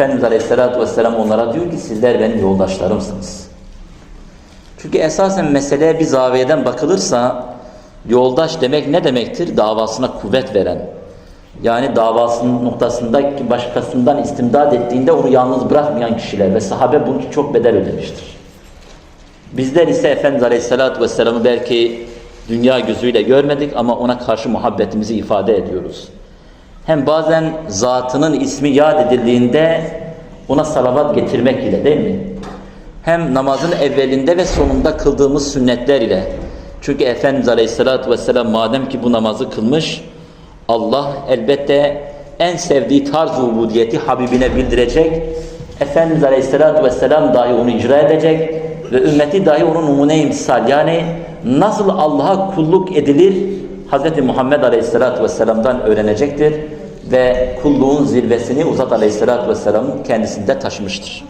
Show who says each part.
Speaker 1: Efendimiz Aleyhisselatü Vesselam onlara diyor ki sizler benim yoldaşlarımsınız. Çünkü esasen meseleye bir zaviyeden bakılırsa yoldaş demek ne demektir? Davasına kuvvet veren. Yani davasının noktasında ki başkasından istimdad ettiğinde onu yalnız bırakmayan kişiler ve sahabe için çok bedel ödemiştir. Bizler ise Efendimiz Aleyhisselatü Vesselam'ı belki dünya gözüyle görmedik ama ona karşı muhabbetimizi ifade ediyoruz. Hem bazen zatının ismi yad edildiğinde ona salavat getirmek ile değil mi? Hem namazın evvelinde ve sonunda kıldığımız sünnetler ile. Çünkü Efendimiz Aleyhisselatü Vesselam madem ki bu namazı kılmış, Allah elbette en sevdiği tarz-ı ubudiyeti Habibine bildirecek. Efendimiz Aleyhisselatü Vesselam dahi onu icra edecek ve ümmeti dahi onun numune imsal. Yani nasıl Allah'a kulluk edilir Hz. Muhammed Aleyhisselatü Vesselam'dan öğrenecektir ve kulluğun zirvesini Uzat Aleyhisselatü Vesselam'ın kendisinde taşımıştır.